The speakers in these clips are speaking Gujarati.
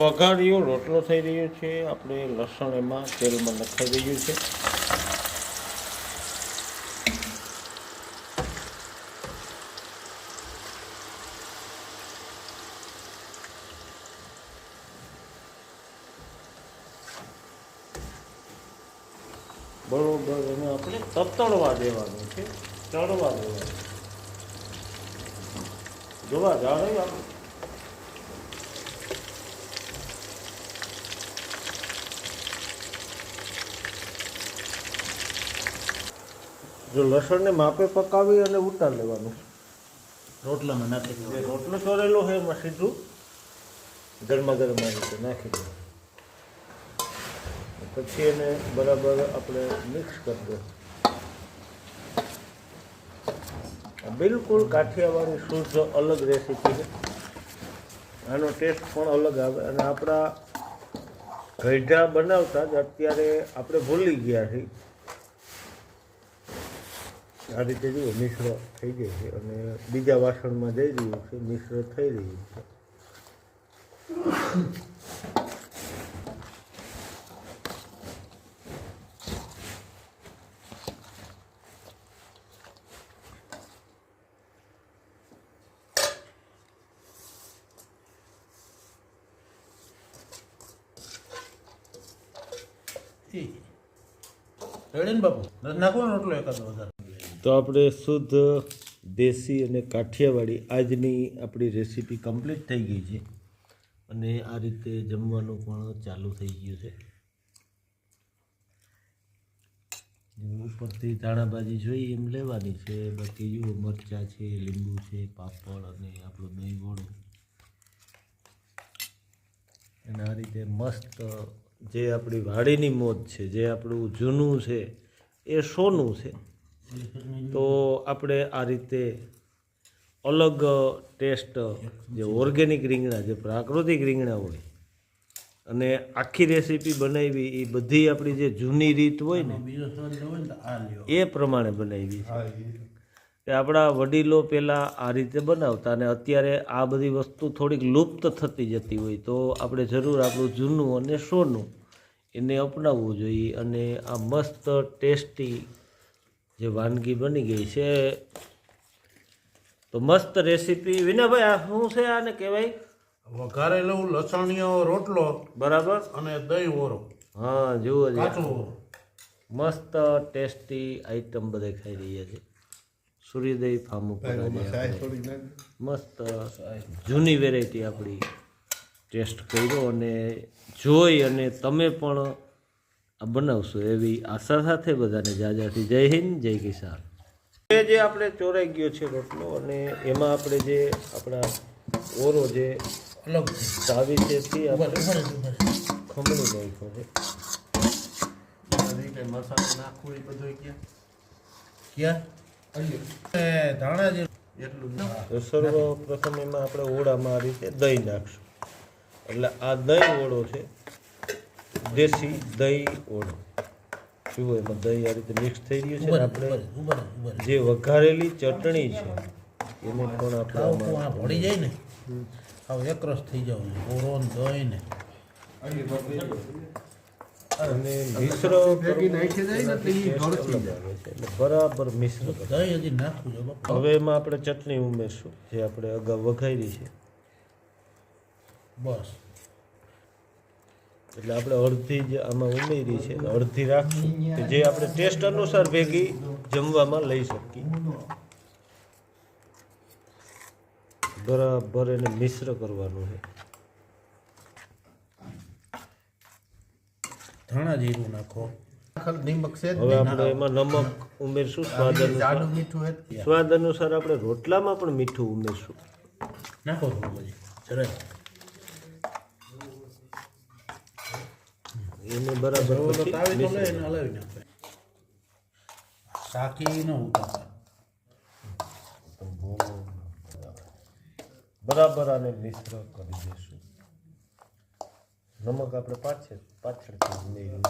વઘાર્યો, રોટલો થઈ રહ્યો છે. આપણે લસણ એમાં તેલમાં નખાઈ રહ્યું છે. બરોબર એને આપણે તતળવા દેવાનું છે. તળવા દેવાનું જોવા જાણે આપણે જો લસણને માપે પકાવી અને ઉતાર લેવાનું. રોટલામાં નાખી દેવાનું. રોટલો ચોરેલો હોય એમાં સીધું ગરમા ગરમ આ રીતે નાખી દેવાનું. પછી એને બરાબર આપણે મિક્સ કરી દો બિલકુલ કાઠિયાવાડી શુદ્ધ અલગ રેસીપી છે. આનો ટેસ્ટ પણ અલગ આવે અને આપણા ગઈઢા બનાવતા જ અત્યારે આપણે ભૂલી ગયા છીએ. આ રીતે જુઓ, મિશ્ર થઈ ગઈ છે અને બીજા વાસણમાં જઈ રહ્યું છે, મિશ્ર થઈ રહ્યું છે. ને બાપુ નાખો રોટલો એકાદો વધારે તો આપણે શુદ્ધ દેશી અને કાઠિયાવાડી આજની આપણી રેસીપી કમ્પ્લીટ થઈ ગઈ છે. અને આ રીતે જમવાનું પણ ચાલુ થઈ ગયું છે. ઉપરથી ધાણાભાજી જોઈએ એમ લેવાની છે, બાકી જુઓ મરચાં છે, લીંબુ છે, પાપડ અને આપણું દહીં વડું અને આ રીતે મસ્ત જે આપણી વાડીની મોજ છે, જે આપણું જૂનું છે, એ સોનું છે. તો આપણે આ રીતે અલગ ટેસ્ટ જે ઓર્ગેનિક રીંગણા, જે પ્રાકૃતિક રીંગણા હોય, અને આખી રેસીપી બનાવી, એ બધી આપણી જે જૂની રીત હોય ને, એ પ્રમાણે બનાવી કે આપણા વડીલો પહેલાં આ રીતે બનાવતા અને અત્યારે આ બધી વસ્તુ થોડીક લુપ્ત થતી જતી હોય, તો આપણે જરૂર આપણું જૂનું અને સોનું એને અપનાવવું જોઈએ અને આ મસ્ત, ટેસ્ટી જે વાનગી બની ગઈ છે તો મસ્ત રેસીપી વિનાભાઈ આ શું છે આને કહેવાય? વઘારેલું લસણીયો રોટલો બરાબર. અને દહીં ઓરો. હા જુઓ મસ્ત ટેસ્ટી આઈટમ બધે ખાઈ રહ્યા છે. સૂર્યોદય ફાર્મ ઉપર મસ્ત જૂની વેરાયટી આપણી ટેસ્ટ કર્યો અને જોઈ અને તમે પણ બનાવશો એવી આશા સાથે બધાને જાજાથી જય હિન્દ જય કિસાન. એ જે આપણે ચોરાઈ ગયો છે રોટલો અને એમાં આપણે જે આપણા ઓરો જે અલગ ચાવી છે તે આપણે. ખમણી નાખ્યો છે. મસાલો નાખવું એ બધું ક્યાં? ક્યાં? ધાણા જે એટલું સર્વપ્રથમ એમાં આપણે ઓળામાં આ રીતે દહીં નાખશું. એટલે આ દહીં ઓળો છે દેશી દહીં ઓળો. જુઓ એમાં દહીં આ રીતે મિક્સ થઈ રહ્યું છે ને આપણે. જે વઘારેલી ચટણી છે એને પણ આપણે ભળી જાય ને. ખાવ એકરસ થઈ જાવ ઓરો ને દહીં ને. અને મિશ્ર નાખી જાય ને એટલે બરાબર મિશ્ર હવે એમાં આપણે ચટણી ઉમેરશું જે આપણે અગાઉ વઘારી છે. બસ. એટલે આપણે અડધી જ આમાં ઉમેરી છે. અડધી રાખશું. કે જે આપણે ટેસ્ટ અનુસાર ભેગી જમવામાં લઈ શકીએ. બરાબર એને મિશ્ર કરવાનું છે. ધાણા જીરું નાખો. હવે આપણે એમાં નમક ઉમેરશું સ્વાદ અનુસાર. મીઠું સ્વાદ અનુસાર આપણે રોટલામાં પણ મીઠું ઉમેરશું. નાખો જરાય. એને બરાબર શાકી ન ઉતારતા બરાબર આને મિશ્ર કરી દઈશું નમક આપણે પાછળ પાછળથી નહીં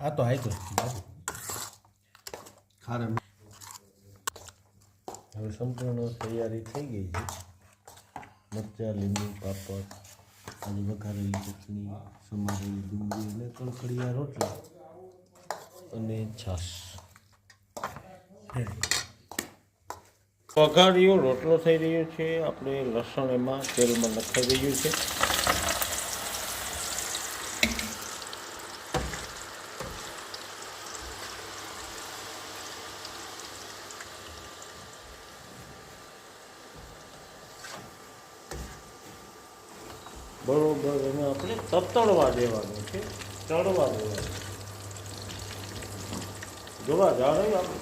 આ તો હાઈ ગયો ખારે હવે સંપૂર્ણ તૈયારી થઈ ગઈ છે. મરચાં, લીંબુ, પાપડ અને વઘારેલી ચટણી, સમારેલી ડુંગળી અને કણકડિયા રોટલા અને છાશ. વઘાર્યો રોટલો થઈ રહ્યો છે. આપણે લસણ એમાં તેલમાં નખાઈ રહ્યું છે બરોબર એને તતડવા દેવાનું છે તળવા દેવાનું. જોવા જાણે આપણે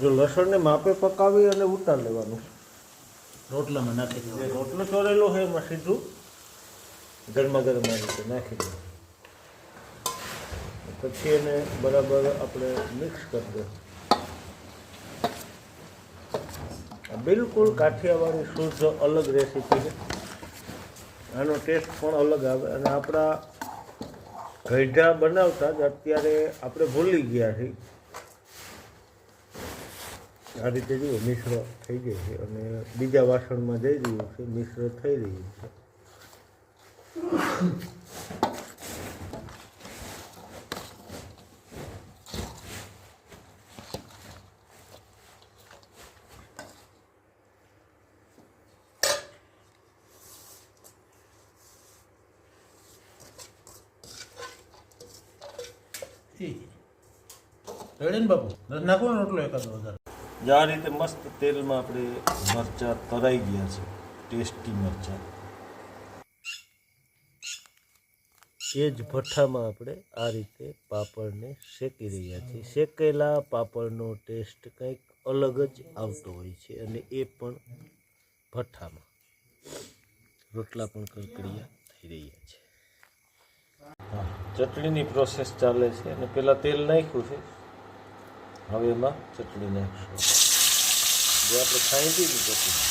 જો લસણને માપે પકાવી અને ઉતાર લેવાનું. રોટલામાં નાખી દેવાનું. રોટલો ચોરેલો હોય એમાં સીધું ગરમા ગરમ આ રીતે નાખી દેવાનું. પછી એને બરાબર આપણે મિક્સ કરી દે આ બિલકુલ કાઠિયાવાડી શુદ્ધ અલગ રેસીપી છે. આનો ટેસ્ટ પણ અલગ આવે અને આપણા ગઈઢા બનાવતા જ અત્યારે આપણે ભૂલી ગયા છીએ. આ રીતે જુઓ, મિશ્ર થઈ ગયું છે અને બીજા વાસણમાં જઈ રહ્યું છે, મિશ્ર થઈ રહ્યું છે. રેડી ને બાપુ. નાખો ને રોટલો એકાદો વધારે. જે આ રીતે મસ્ત તેલમાં આપણે મરચાં તરાઈ ગયા છે. ટેસ્ટી મરચાં. એ જ ભઠ્ઠામાં આપણે આ રીતે પાપડને શેકી રહ્યા છીએ. શેકેલા પાપડનો ટેસ્ટ કંઈક અલગ જ આવતો હોય છે અને એ પણ ભઠ્ઠામાં. રોટલા પણ કરકડિયા થઈ રહ્યા છે. ચટણીની પ્રોસેસ ચાલે છે અને પહેલાં તેલ નાખ્યું છે. હવે એમાં ચટણી નાખશું. જે આપણે ખાઈ દીધી ચટણી.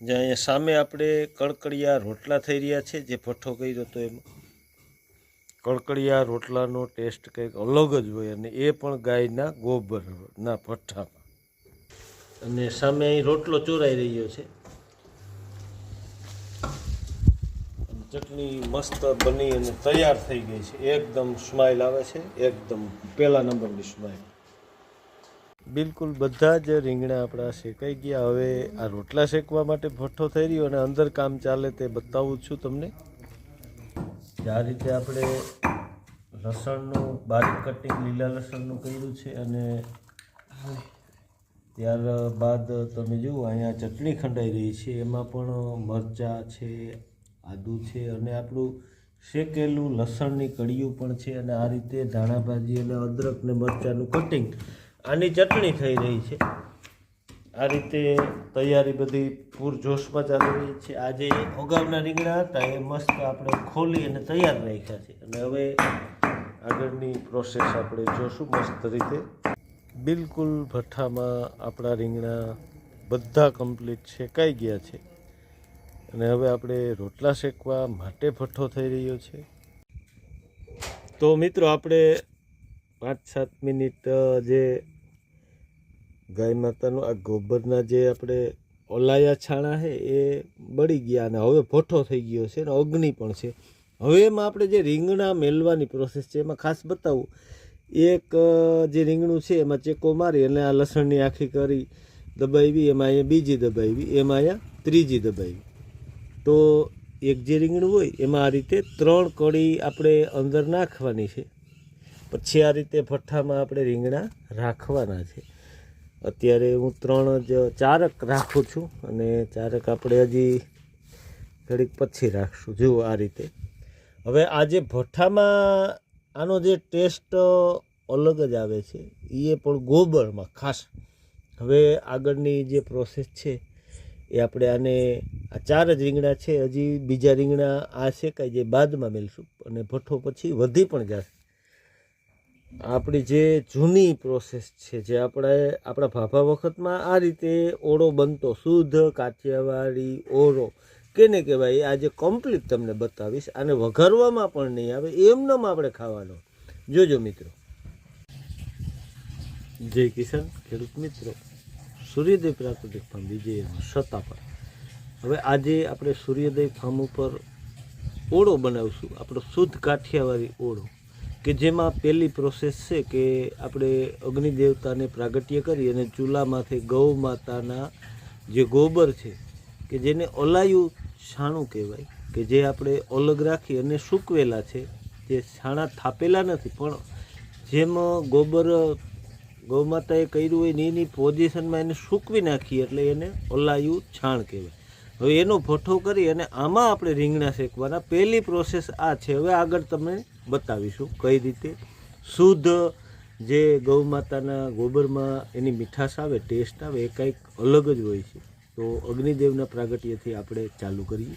જે અહીંયા સામે આપણે કડકડિયા રોટલા થઈ રહ્યા છે, જે ભઠ્ઠો કર્યો હતો એમાં. કડકડિયા રોટલાનો ટેસ્ટ કંઈક અલગ જ હોય અને એ પણ ગાયના ગોબરના ભઠ્ઠામાં. અને સામે અહીં રોટલો ચોરાઈ રહ્યો છે. ચટણી મસ્ત બની અને તૈયાર થઈ ગઈ છે. એકદમ સ્માઇલ આવે છે. એકદમ પહેલા નંબરની સ્માઇલ બિલકુલ બધા જ રીંગણા આપણા શેકાઈ ગયા. હવે આ રોટલા શેકવા માટે ભઠ્ઠો થઈ રહ્યો અને અંદર કામ ચાલે તે બતાવું છું તમને. આ રીતે આપણે લસણનું, બારીક કટિંગ લીલા લસણનું કર્યું છે અને ત્યારબાદ તમે જુઓ, અહીંયા ચટણી ખંડાઈ રહી છે. એમાં પણ મરચાં છે, આદુ છે અને આપણું શેકેલું લસણની કડીયું પણ છે અને આ રીતે ધાણા ભાજી અને અદરક ને મરચાંનું કટિંગ આની ચટણી થઈ રહી છે. આ રીતે તૈયારી બધી પૂરજોશમાં ચાલી રહી છે. આજે અગાઉના રીંગણા હતા, એ મસ્ત આપણે ખોલી અને તૈયાર રાખ્યા છે. અને હવે આગળની પ્રોસેસ આપણે જોશું મસ્ત રીતે. બિલકુલ ભઠ્ઠામાં આપણા રીંગણા બધા કમ્પ્લીટ શેકાઈ ગયા છે. અને હવે આપણે રોટલા શેકવા માટે ભઠ્ઠો થઈ રહ્યો છે. તો મિત્રો, આપણે પાંચ સાત મિનિટ જે ગાય માતાનું આ ગોબરના જે આપણે ઓલાયા છાણા છે, એ બળી ગયા અને હવે ભઠ્ઠો થઈ ગયો છે અને અગ્નિ પણ છે. હવે એમાં આપણે જે રીંગણા મેલવાની પ્રોસેસ છે, એમાં ખાસ બતાવું. એક જે રીંગણું છે, એમાં ચેકો મારી અને આ લસણની આખી કરી દબાવી, એમાં અહીંયા બીજી દબાવી, એમાં અહીંયા ત્રીજી દબાવી. તો એક જે રીંગણું હોય, એમાં આ રીતે ત્રણ કળી આપણે અંદર નાખવાની છે. પછી આ રીતે ભઠ્ઠામાં આપણે રીંગણા રાખવાના છે. અત્યારે હું ત્રણ જ ચારક રાખું છું અને ચારક આપણે હજી ઘડીક પછી રાખશું, જુઓ આ રીતે. હવે આ જે ભઠ્ઠામાં આનો જે ટેસ્ટ અલગ જ આવે છે એ પણ ગોબરમાં ખાસ. હવે આગળની જે પ્રોસેસ છે, એ આપણે આને આ ચાર જ રીંગણા છે, હજી બીજા રીંગણા આ શેકાય જે બાદમાં મેળશું અને ભઠ્ઠો પછી વધી પણ જશે. આપણી જે જૂની પ્રોસેસ છે, જે આપણે, આપણા ભાભા વખતમાં આ રીતે ઓળો બનતો, શુદ્ધ કાઠિયાવાડી ઓળો, કેને કહેવાય આજે કમ્પ્લીટ તમને બતાવીશ. આને વઘારવામાં પણ નહીં આવે, એમનેમ આપણે ખાવાનો. જોજો મિત્રો. જય કિશન ખેડૂત મિત્રો. સૂર્યોદય પ્રાકૃતિક ફાર્મ, વિજય સત્તા પર. હવે આજે આપણે સૂર્યોદય ફાર્મ ઉપર ઓળો બનાવીશું, આપણો શુદ્ધ કાઠિયાવાડી ઓળો. કે જેમાં પહેલી પ્રોસેસ છે કે આપણે અગ્નિ દેવતાને પ્રાગટ્ય કરી અને ચૂલામાંથી ગૌ માતાના જે ગોબર છે, કે જેને ઓલાયું છાણું કહેવાય, કે જે આપણે અલગ રાખી અને સૂકવેલા છે, જે છાણા થાપેલા નથી, પણ જેમ ગોબર ગૌમાતાએ કર્યું હોય એની પોઝિશનમાં એને સૂકવી નાખીએ એટલે એને ઓલાયું છાણ કહેવાય. હવે એનો ભઠ્ઠો કરી અને આમાં આપણે રીંગણા શેકવાના. પહેલી પ્રોસેસ આ છે. હવે આગળ તમને બતાવીશું કઈ રીતે શુદ્ધ જે ગૌ માતાના ગોબરમાં એની મીઠાશ આવે ટેસ્ટ આવે, એ કંઈક અલગ જ હોય છે. તો અગ્નિદેવના પ્રાગટ્યથી આપણે ચાલુ કરીએ.